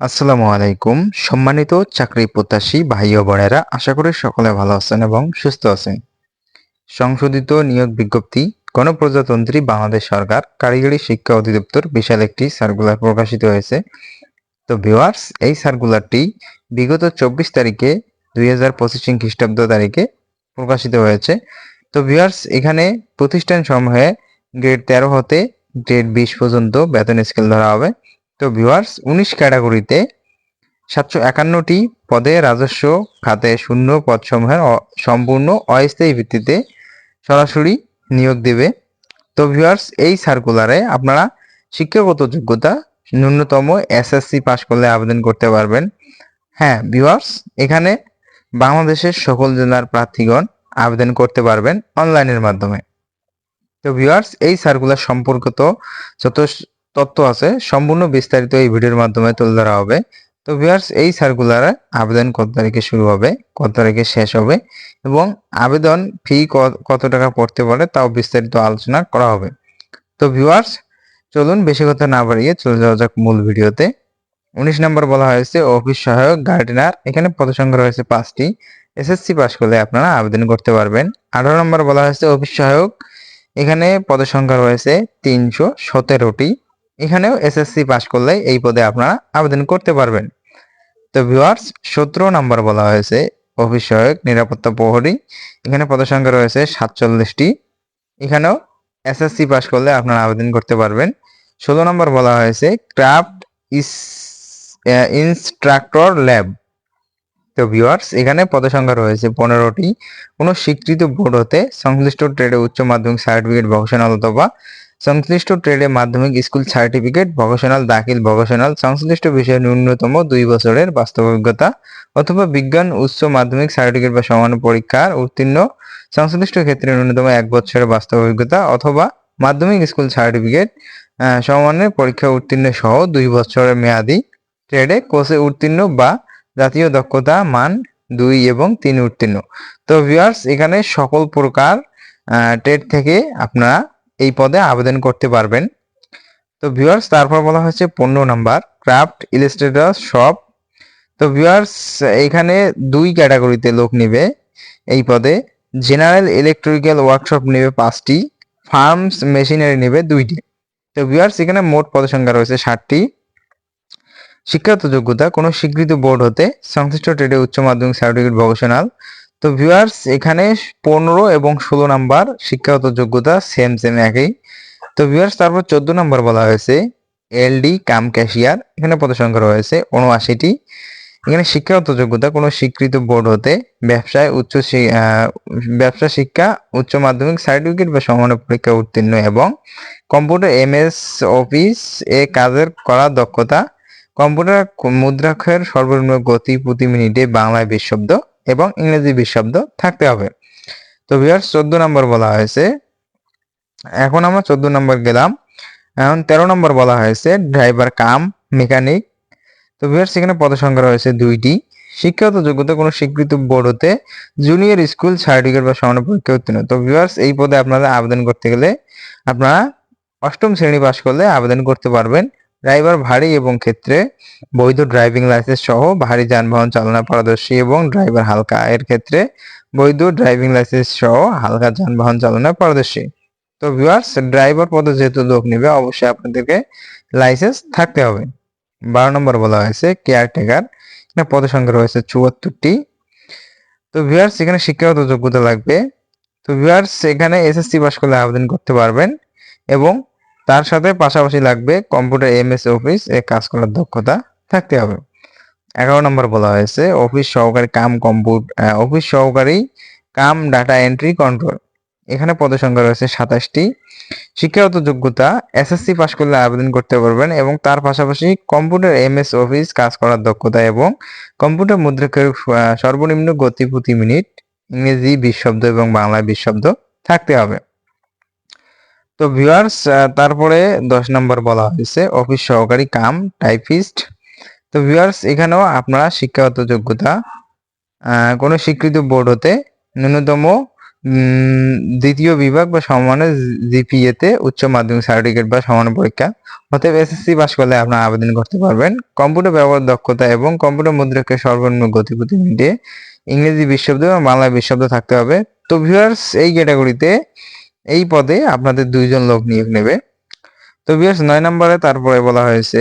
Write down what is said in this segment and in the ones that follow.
আসসালামু আলাইকুম। সম্মানিত চাকরি প্রত্যাশী ভাই ও বোনেরা, আশা করি সকলে ভালো আছেন এবং সুস্থ আছেন। সংশোধিত নিয়োগ বিজ্ঞপ্তি, গণপ্রজাতন্ত্রী বাংলাদেশ সরকার কারিগরি শিক্ষা অধিদপ্তর বিশাল একটি সার্কুলার প্রকাশিত হয়েছে। তো ভিওয়ার্স এই সার্কুলারটি বিগত চব্বিশ তারিখে দুই হাজার পঁচিশ খ্রিস্টাব্দ তারিখে প্রকাশিত হয়েছে। তো ভিওয়ার্স এখানে প্রতিষ্ঠান সমূহে গ্রেড তেরো হতে গ্রেড বিশ পর্যন্ত বেতন স্কেল ধরা হবে। তো ভিউয়ার্স উনিশ ক্যাটাগরিতে সাতশো একান্নটি পদে রাজস্ব খাতে শূন্য পদসমূহের অ- সম্পূর্ণ অস্থায়ী ভিত্তিতে সরাসরি নিয়োগ দেবে। তো ভিউয়ার্স এই সার্কুলারে আপনারা শিক্ষাগত যোগ্যতা ন্যূনতম এসএসসি পাশ করলে আবেদন করতে পারবেন। হ্যাঁ ভিউয়ার্স এখানে বাংলাদেশের সকল জেলার প্রার্থীগণ আবেদন করতে পারবেন অনলাইনের মাধ্যমে। তো ভিউয়ার্স এই সার্কুলার সম্পর্কিত যত তথ্য আছে, সম্পূর্ণ বিস্তারিত এই ভিডিওর মাধ্যমে তুলে ধরা হবে। তো ভিউয়ার্স এই সার্কুলারে আবেদন কত তারিখে শুরু হবে, কত তারিখে শেষ হবে এবং আবেদন ফি কত টাকা পড়তে পারে তাও বিস্তারিত আলোচনা করা হবে। তো ভিউয়ার্স চলুন বেশি কথা না বাড়িয়ে চলে যাওয়া যাক মূল ভিডিওতে। উনিশ নম্বর বলা হয়েছে, অফিস সহায়ক গার্ডেনার। এখানে পদসংখ্যা রয়েছে পাঁচটি। এসএসসি পাস করলে আপনারা আবেদন করতে পারবেন। আঠারো নম্বর বলা হয়েছে, অফিস সহায়ক। এখানে পদসংখ্যা রয়েছে তিনশো সতেরোটি। এখানেও এসএসসি পাস করলে এই পদে আপনারা আবেদন করতে পারবেন। তো ভিউয়ার্স সতেরো নাম্বার বলা হয়েছে অফিস নিরাপত্তা প্রহরী। এখানে পদসংখ্যা রয়েছে সাতচল্লিশটি। এখানেও এসএসসি পাস করলে আপনারা আবেদন করতে পারবেন। ষোলো নম্বর বলা হয়েছে ক্রাফট ইস ইনস্ট্রাক্টর ল্যাব তো ভিউয়ার্স এখানে পদসংখ্যা রয়েছে পনেরোটি। কোনো স্বীকৃত বোর্ড হতে সংশ্লিষ্ট ট্রেডে উচ্চ মাধ্যমিক সার্টিফিকেট ভোকেশনাল অথবা সংশ্লিষ্ট ট্রেডে মাধ্যমিক স্কুল সার্টিফিকেট ভকেশনাল দাখিল ভকেশনাল সংশ্লিষ্ট বিষয়ে ন্যূনতম দুই বছরের বাস্তব অভিজ্ঞতা অথবা বিজ্ঞান, উচ্চ মাধ্যমিক সার্টিফিকেট বা সমান পরীক্ষার উত্তীর্ণ, সংশ্লিষ্ট ক্ষেত্রে ন্যূনতম এক বছরের বাস্তব অভিজ্ঞতা অথবা মাধ্যমিক স্কুল সার্টিফিকেট সমানের পরীক্ষা উত্তীর্ণ সহ দুই বছরের মেয়াদি ট্রেডে কোর্সে উত্তীর্ণ বা জাতীয় দক্ষতা মান দুই এবং তিন উত্তীর্ণ। তো ভিউয়ার্স এখানে সকল প্রকার ট্রেড থেকে আপনারা এই পদে আবেদন করতে পারবেন। তো ভিউয়ার্স তারপর বলা হয়েছে পনেরো নাম্বার ক্রাফট ইলাস্ট্রেটর শপ তো ভিউয়ার্স এখানে দুই ক্যাটাগরিতে লোক নেবে এই পদে। জেনারেল ইলেকট্রিক্যাল ওয়ার্কশপ নেবে পাঁচটি ফার্মস মেশিনারি নেবে দুইটি। তো ভিউয়ার্স এখানে মোট পদসংখ্যা রয়েছে ষাটটি। শিক্ষাগত যোগ্যতা, কোনো স্বীকৃত বোর্ড হতে সংশ্লিষ্ট ট্রেডে উচ্চ মাধ্যমিক সার্টিফিকেট ভোকেশনাল তো ভিউয়ার্স এখানে পনেরো এবং ষোলো নাম্বার শিক্ষাগত যোগ্যতা সেম সেম একই। তো ভিউয়ার্স তারপর চোদ্দ নাম্বার বলা হয়েছে এলডি কাম ক্যাশিয়ার এখানে পদসংখ্যা রয়েছে উনআশিটি এখানে শিক্ষাগত যোগ্যতা, কোনো স্বীকৃত বোর্ড হতে ব্যবসায় উচ্চ ব্যবসা শিক্ষা, উচ্চ মাধ্যমিক সার্টিফিকেট বা সমান পরীক্ষা উত্তীর্ণ এবং কম্পিউটার এমএস অফিস এ কাজের করা দক্ষতা। কম্পিউটার মুদ্রাক্ষের সর্বনিম্ন গতি প্রতি মিনিটে বাংলায় বিশ শব্দ। এবং ইংরেজি বিশ শব্দ থাকতে হবে। তো ভিউয়ার্স, চোদ্দ নম্বর বলা হয়েছে। এখন আমরা চোদ্দ নম্বর গেলাম। এখন তেরো নম্বর বলা হয়েছে, ড্রাইভার কাম, মেকানিক। তো ভিউয়ার্স, এখানে পদসংখ্যা রয়েছে দুইটি। শিক্ষাগত যোগ্যতা কোনো স্বীকৃত বোর্ড হতে জুনিয়র স্কুল, সার্টিফিকেট বা সমান পরীক্ষা উত্তীর্ণ। তো ভিউয়ার্স, এই পদে আপনারা আবেদন করতে গেলে আপনারা অষ্টম শ্রেণি পাশ করলে আবেদন করতে পারবেন। ড্রাইভার ভারী এবং ক্ষেত্রে বৈধ ড্রাইভিং লাইসেন্স সহ ভারী যানবাহন চালনা পারদর্শী এবং ড্রাইভার হালকা। এর ক্ষেত্রে বৈধ ড্রাইভিং লাইসেন্স সহ হালকা যানবাহন চালনা পারদর্শী। তো ভিউয়ার্স, ড্রাইভার পদে যেহেতু লোক নেবে, অবশ্যই আপনাদেরকে লাইসেন্স থাকতে হবে। বারো নম্বর বলা হয়েছে, কেয়ারটেকার। এখানে পদের সংখ্যা রয়েছে চুয়াত্তরটি। তো ভিউয়ার্স, এখানে শিক্ষাগত যোগ্যতা লাগবে। তো ভিউয়ার্স, এখানে এসএসসি পাস করলে আবেদন করতে পারবেন এবং তার সাথে পাশাপাশি লাগবে কম্পিউটার এমএস অফিস এ কাজ করার দক্ষতা থাকতে হবে। এগারো নম্বর বলা হয়েছে অফিস সহকারী কাম কম্পিউটার অফিস সহকারী কাম ডাটা এন্ট্রি কন্ট্রোল। এখানে পদসংখ্যা রয়েছে সাতাশটি। শিক্ষাগত যোগ্যতা এসএসসি পাস করলে আবেদন করতে পারবেন এবং তার পাশাপাশি কম্পিউটার এমএস অফিস কাজ করার দক্ষতা এবং কম্পিউটার মুদ্রাক্ষরের আহ, সর্বনিম্ন গতি প্রতি মিনিট ইংরেজি বিশ শব্দ এবং বাংলায় বিশ শব্দ থাকতে হবে। তো ভিউয়ার্স তারপরে দশ নম্বর বলা হয়েছে অফিস সহকারী কাম টাইপিস্ট তো ভিউয়ার্স এখানেও আপনারা শিক্ষাগত যোগ্যতা কোনো স্বীকৃত বোর্ড হতে ন্যূনতম দ্বিতীয় বিভাগ বা সমমানের জিপিএ তে উচ্চ মাধ্যমিক সার্টিফিকেট বা সমান পরীক্ষা, অতএব এসএসসি পাস করলে আপনারা আবেদন করতে পারবেন। কম্পিউটার ব্যবহার দক্ষতা এবং কম্পিউটার মুদ্রাকে সর্বনিম্ন গতি প্রতি ইংরেজি বিশব্দ এবং বাংলা বিশব্দ থাকতে হবে। তো ভিউয়ার্স এই ক্যাটাগরিতে এই পদে আপনাদের দুইজন লোক নিয়োগ নেবে। তো ভিউয়ার্স নয় নম্বরে তারপরে বলা হয়েছে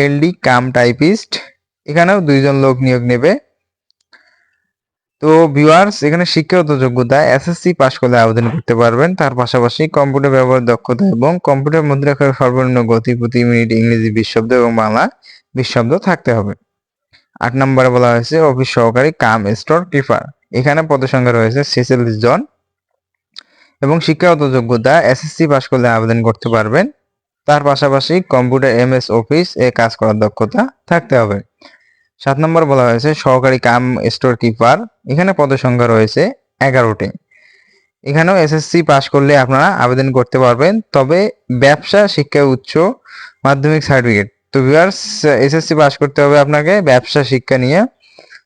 এলডি কাম টাইপিস্ট, এখানেও দুইজন লোক নিয়োগ নেবে। তো ভিউয়ার্স এখানে শিক্ষাগত যোগ্যতা এসএসসি পাস করলে আবেদন করতে পারবেন। তার পাশাপাশি কম্পিউটার ব্যবহার দক্ষতা এবং কম্পিউটার মুদ্রাক্ষরের সর্বনিম্ন গতি প্রতি মিনিট ইংরেজি বিশ শব্দ এবং বাংলা বিশ শব্দ থাকতে হবে। আট নম্বরে বলা হয়েছে, অফিস সহকারী কাম স্টোর কিপার এখানে পদসংখ্যা রয়েছে ছেচল্লিশ জন। এবং শিক্ষাগত যোগ্যতা এসএসসি পাস করলে আবেদন করতে পারবেন। তার পাশাপাশি কম্পিউটার এমএস অফিস এ কাজ করার দক্ষতা থাকতে হবে। সাত নম্বর বলা হয়েছে, সহকারী কাম স্টোর কিপার এখানে পদসংখ্যা রয়েছে এগারোটি। এখানেও এসএসসি পাস করলে আপনারা আবেদন করতে পারবেন, তবে ব্যবসা, শিক্ষা, উচ্চ মাধ্যমিক সার্টিফিকেট তো ভিউয়ার্স এসএসসি পাস করতে হবে আপনাকে ব্যবসা, শিক্ষা নিয়ে।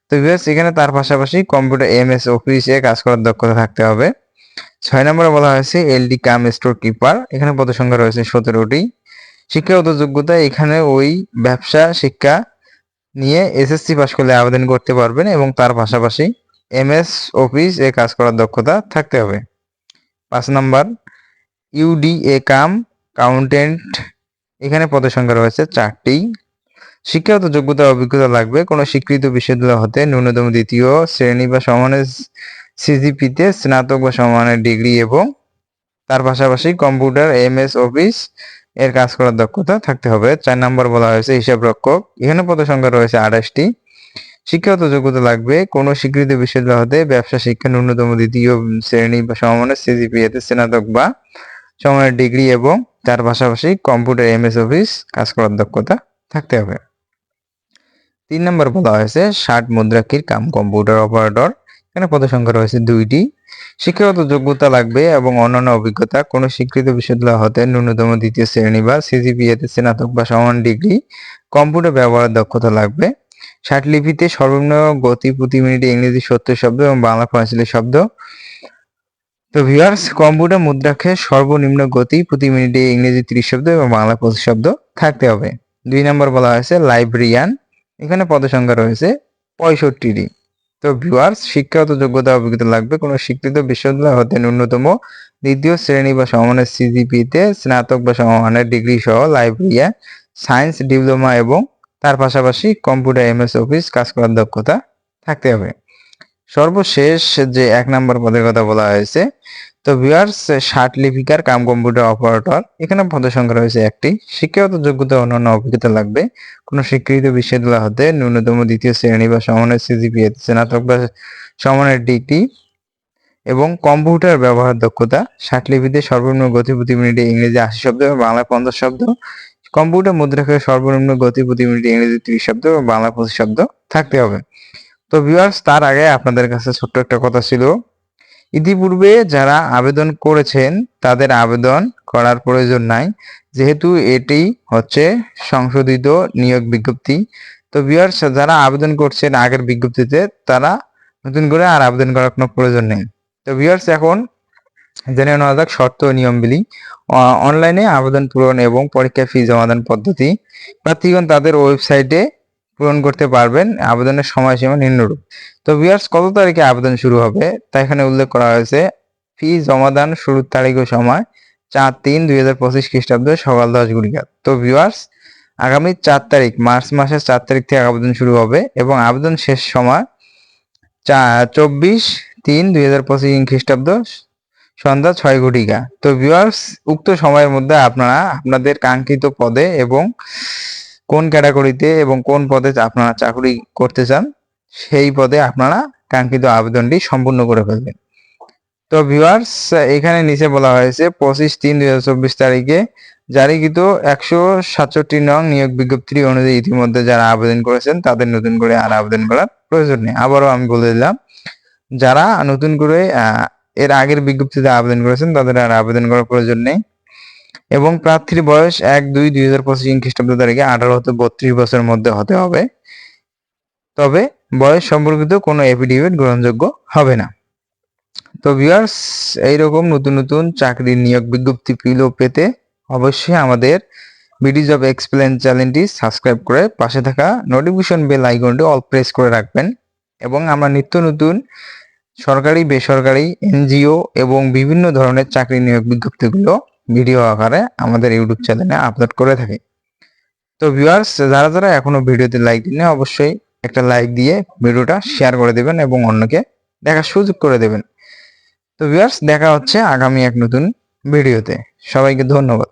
তো ভিউয়ার্স এখানে তার পাশাপাশি কম্পিউটার এমএস অফিসে কাজ করার দক্ষতা থাকতে হবে। ছয় নম্বরে বলা হয়েছে এলডি কাম স্টোর কিপার এখানে পদসংখ্যা রয়েছে সতেরোটি। শিক্ষাগত যোগ্যতা, এখানে ওই ব্যবসা, শিক্ষা নিয়ে এসএসসি পাস করলে আবেদন করতে পারবেন এবং তার পাশাপাশি এমএস অফিস এ কাজ করার দক্ষতা থাকতে হবে। পাঁচ নাম্বার ইউডিএ কাম কাউন্টেন্ট এখানে পদের সংখ্যা রয়েছে চারটি। শিক্ষাগত যোগ্যতা অভিজ্ঞতা লাগবে। কোনো স্বীকৃত বিশ্ববিদ্যালয় হতে ন্যূনতম দ্বিতীয় শ্রেণি বা সমানের সিজিপিতে স্নাতক বা সমানের ডিগ্রি এবং তার পাশাপাশি কম্পিউটার, এম এস, অফিস এর কাজ করার দক্ষতা থাকতে হবে। চার নম্বর বলা হয়েছে হিসাব রক্ষক এখানে পদ সংখ্যা রয়েছে আঠাশটি। শিক্ষাগত যোগ্যতা লাগবে। কোন স্বীকৃত বিশ্ববিদ্যালয় হতে ব্যবসা, শিক্ষা, ন্যূনতম দ্বিতীয় শ্রেণি বা সমমানের সিজিপিএতে স্নাতক বা সমানের ডিগ্রি এবং তার পাশাপাশি কম্পিউটার, এম এস, অফিস কাজ করার দক্ষতা থাকতে হবে। তিন নম্বর বলা হয়েছে ষাট মুদ্রাকির কাম কম্পিউটার অপারেটর। এখানে পদ সংখ্যা রয়েছে দুইটি। শিক্ষাগত যোগ্যতা লাগবে এবং অন্যান্য অভিজ্ঞতা, কোনো স্বীকৃত বিশ্ববিদ্যালয় হতে ন্যূনতম দ্বিতীয় শ্রেণি বা সিজিপিএতে স্নাতক বা সমান ডিগ্রি, কম্পিউটার ব্যবহারের দক্ষতা লাগবে। ষাট লিপিতে সর্বনিম্ন গতি প্রতি মিনিটে ইংরেজি সত্তর শব্দ এবং বাংলা পঁয়তাল্লিশ শব্দ। তো ভিউয়ার্স কম্পিউটার মুদ্রাক্ষে সর্বনিম্ন গতি প্রতি মিনিটে ইংরেজি ত্রিশ শব্দ এবং বাংলা পঁচিশ শব্দ থাকতে হবে। দুই নম্বর বলা হয়েছে লাইব্রেরিয়ান। এখানে পদসংখ্যা রয়েছে পঁয়ষট্টিটি। তো ভিউয়ার্স শিক্ষাগত যোগ্যতা অভিজ্ঞতা লাগবে। কোনো স্বীকৃত বিশ্ববিদ্যালয় হতে ন্যূনতম দ্বিতীয় শ্রেণি বা সমানের সিজিপিতে স্নাতক বা সমমানের ডিগ্রি সহ লাইব্রেরিয়া সায়েন্স ডিপ্লোমা এবং তার পাশাপাশি কম্পিউটার এমএস অফিস কাজ করার দক্ষতা থাকতে হবে। সর্বশেষ যে এক নম্বর পদের কথা বলা হয়েছে তো ভিউয়ার্স ষাট লিপিকার কাম কম্পিউটার অপারেটর এখানে পদ সংখ্যা রয়েছে একটি। শিক্ষাগত যোগ্যতা অন্যান্য অভিজ্ঞতা লাগবে। কোন স্বীকৃত বিশ্ববিদ্যালয় হতে ন্যূনতম দ্বিতীয় শ্রেণি বা সমানের সিজিপিএ স্নাতক বা সমানের ডিগ্রি এবং কম্পিউটার ব্যবহার দক্ষতা, ষাট লিপিতে সর্বনিম্ন গতি প্রতি মিনিটে ইংরেজি আশি শব্দ এবং বাংলা পঞ্চাশ শব্দ, কম্পিউটার মুদ্রাকে সর্বনিম্ন গতি প্রতি মিনিটে ইংরেজি ত্রিশ শব্দ এবং বাংলা পঁচিশ শব্দ থাকতে হবে। তো ভিউয়ার্স তার আগে আপনাদের কাছে ছোট্ট একটা কথা ছিল। ইতিপূর্বে যারা আবেদন করেছেন, তাদের আবেদন করার প্রয়োজন নাই। যেহেতু এটি হচ্ছে সংশোধিত নিয়োগ বিজ্ঞপ্তি, তো ভিউয়ার্স যারা আবেদন করছেন আগের বিজ্ঞপ্তিতে, তারা নতুন করে আর আবেদন করার কোনো প্রয়োজন নেই। তো ভিউয়ার্স এখন জেনে নেওয়া যাক শর্ত নিয়মগুলি অনলাইনে আবেদন পূরণ এবং পরীক্ষা ফি জমাদান পদ্ধতি। প্রার্থীগণ তাদের ওয়েবসাইটে পূরণ করতে পারবেন আবেদনের সময়সীমা নিম্নরূপ। তো ভিউয়ার্স কত তারিখে আবেদন শুরু হবে? তা এখানে উল্লেখ করা হয়েছে, ফি, জমাদান শুরুর তারিখ ও সময়, চার তিন দুই হাজার পঁচিশ খ্রিস্টাব্দ, সকাল দশ ঘটিকা তো ভিউয়ার্স আগামী চার তারিখ, মার্চ মাসের চার তারিখ থেকে আবেদন শুরু হবে এবং আবেদন শেষ সময় চা, চব্বিশ তিন দুই হাজার পঁচিশ খ্রিস্টাব্দ, সন্ধ্যা ছয় ঘটিকা তো ভিউয়ার্স উক্ত সময়ের মধ্যে আপনারা আপনাদের কাঙ্ক্ষিত পদে এবং কোন ক্যাটাগরিতে এবং কোন পদে আপনারা চাকরি করতে চান, সেই পদে আপনারা কাঙ্ক্ষিত আবেদনটি সম্পূর্ণ করে ফেলবেন। তো ভিউয়ার্স এখানে নিচে বলা হয়েছে, পঁচিশ তিন দুই তারিখে জারিকৃত একশো সাতষট্টি নং নিয়োগ বিজ্ঞপ্তি অনুযায়ী ইতিমধ্যে যারা আবেদন করেছেন, তাদের নতুন করে আর আবেদন করার প্রয়োজন নেই। আবারও আমি বলে দিলাম, যারা নতুন করে এর আগের বিজ্ঞপ্তিতে আবেদন করেছেন, তাদের আর আবেদন করার প্রয়োজন নেই। এবং প্রার্থীর বয়স এক দুই দুই হাজার পঁচিশ খ্রিস্টাব্দ তারিখে আঠারো হতে বত্রিশ বছরের মধ্যে হতে হবে। তবে বয়স সম্পর্কিত কোনো এফিডেভিট গ্রহণযোগ্য হবে না। তো ভিউয়ার্স এইরকম নতুন নতুন চাকরির নিয়োগ বিজ্ঞপ্তি পিলো পেতে অবশ্যই আমাদের বিডি জব এক্সপ্লেন চ্যানেলটি সাবস্ক্রাইব করে পাশে থাকা নোটিফিকেশন বেল আইকনটি অল প্রেস করে রাখবেন এবং আমরা নিত্য নতুন সরকারি, বেসরকারি, এনজিও এবং বিভিন্ন ধরনের চাকরি নিয়োগ বিজ্ঞপ্তিগুলো ভিডিও আকারে আমাদের ইউটিউব চ্যানেলে আপলোড করে থাকি। তো ভিউয়ার্স যারা যারা এখনও ভিডিওতে লাইক দিনে অবশ্যই একটা লাইক দিয়ে ভিডিওটা শেয়ার করে দেবেন এবং অন্যকে দেখার সুযোগ করে দেবেন। তো ভিউয়ার্স দেখা হচ্ছে আগামী এক নতুন ভিডিওতে। সবাইকে ধন্যবাদ।